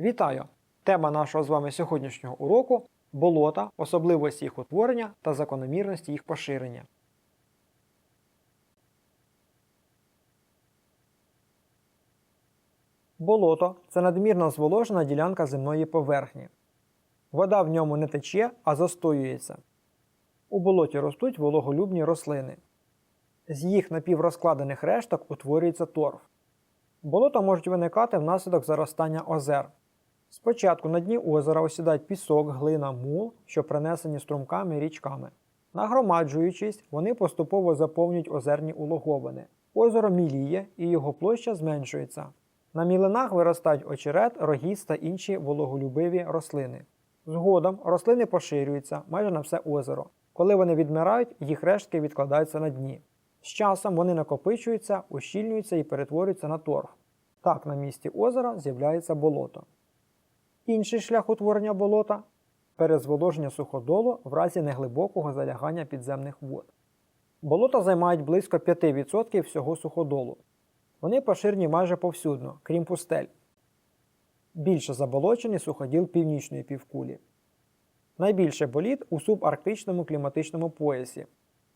Вітаю! Тема нашого з вами сьогоднішнього уроку болота, особливості їх утворення та закономірності їх поширення. Болото це надмірно зволожена ділянка земної поверхні. Вода в ньому не тече, а застоюється. У болоті ростуть вологолюбні рослини. З їх напіврозкладених решток утворюється торф. Болота можуть виникати внаслідок заростання озер. Спочатку на дні озера осідають пісок, глина, мул, що принесені струмками і річками. Нагромаджуючись, вони поступово заповнюють озерні улоговини. Озеро міліє і його площа зменшується. На мілинах виростають очерет, рогіст та інші вологолюбиві рослини. Згодом рослини поширюються майже на все озеро. Коли вони відмирають, їх рештки відкладаються на дні. З часом вони накопичуються, ущільнюються і перетворюються на торф. Так на місці озера з'являється болото. Інший шлях утворення болота перезволоження суходолу в разі неглибокого залягання підземних вод. Болота займають близько 5% всього суходолу. Вони поширені майже повсюдно, крім пустель. Більше заболочений суходіл північної півкулі. Найбільше боліт у субарктичному кліматичному поясі,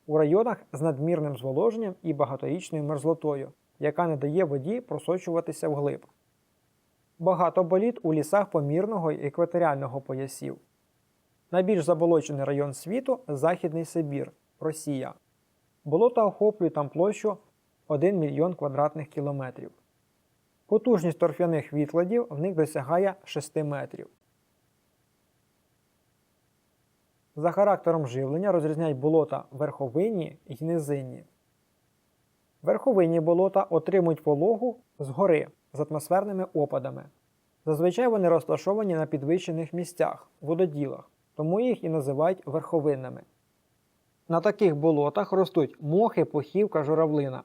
у районах з надмірним зволоженням і багаторічною мерзлотою, яка не дає воді просочуватися вглиб. Багато боліт у лісах помірного і екваторіального поясів. Найбільш заболочений район світу Західний Сибір, Росія. Болота охоплюють там площу 1 мільйон квадратних кілометрів. Потужність торфяних відкладів в них досягає 6 метрів. За характером живлення розрізняють болота верховинні і низинні. Верховинні болота отримують вологу згори з атмосферними опадами. Зазвичай вони розташовані на підвищених місцях, вододілах, тому їх і називають верховинними. На таких болотах ростуть мохи, похівка, журавлина.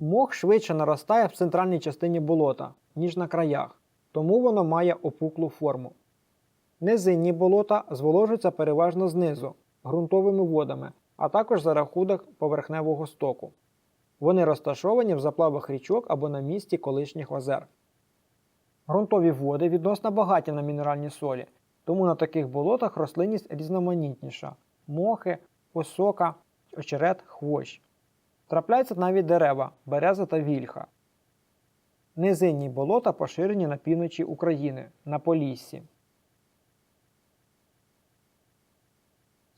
Мох швидше наростає в центральній частині болота, ніж на краях, тому воно має опуклу форму. Низинні болота зволожуються переважно знизу, ґрунтовими водами, а також за рахунок поверхневого стоку. Вони розташовані в заплавах річок або на місці колишніх озер. Ґрунтові води відносно багаті на мінеральні солі, тому на таких болотах рослинність різноманітніша мохи, осока, очерет, хвощ. Трапляються навіть дерева, береза та вільха. Низинні болота поширені на півночі України, на Поліссі.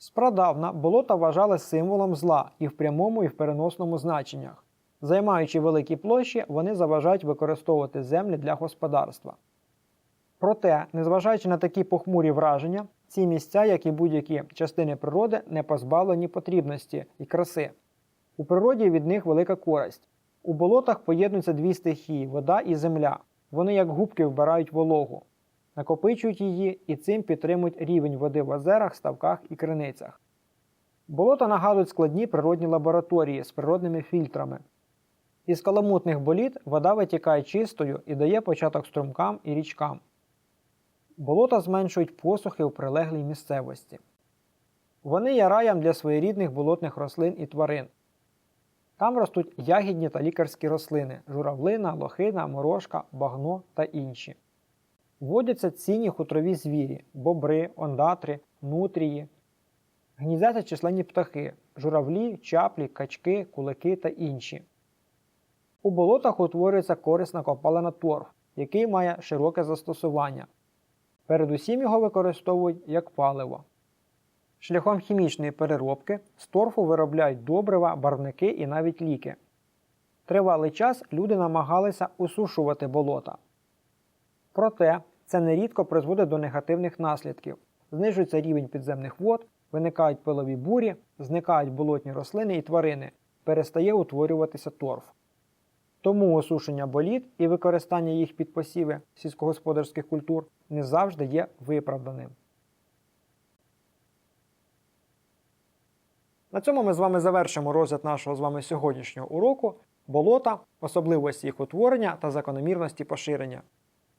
Спрадавна болота вважали символом зла і в прямому, і в переносному значеннях. Займаючи великі площі, вони заважають використовувати землі для господарства. Проте, незважаючи на такі похмурі враження, ці місця, як і будь-які частини природи, не позбавлені потрібності і краси. У природі від них велика користь. У болотах поєднуються дві стихії вода і земля. Вони як губки вбирають вологу накопичують її і цим підтримують рівень води в озерах, ставках і криницях. Болота нагадують складні природні лабораторії з природними фільтрами. Із каламутних боліт вода витікає чистою і дає початок струмкам і річкам. Болота зменшують посухи у прилеглій місцевості. Вони є раєм для своєрідних болотних рослин і тварин. Там ростуть ягідні та лікарські рослини журавлина, лохина, морошка, багно та інші. Водяться цінні хутрові звірі, бобри, ондатри, нутрії. Гніздяться численні птахи, журавлі, чаплі, качки, кулики та інші. У болотах утворюється корисна копалина торф, який має широке застосування. Передусім його використовують як паливо. Шляхом хімічної переробки з торфу виробляють добрива, барвники і навіть ліки. Тривалий час люди намагалися усушувати болота. Проте це нерідко призводить до негативних наслідків. Знижується рівень підземних вод, виникають пилові бурі, зникають болотні рослини і тварини, перестає утворюватися торф. Тому осушення боліт і використання їх під посіви сільськогосподарських культур не завжди є виправданим. На цьому ми з вами завершимо розгляд нашого з вами сьогоднішнього уроку болота, особливості їх утворення та закономірності поширення.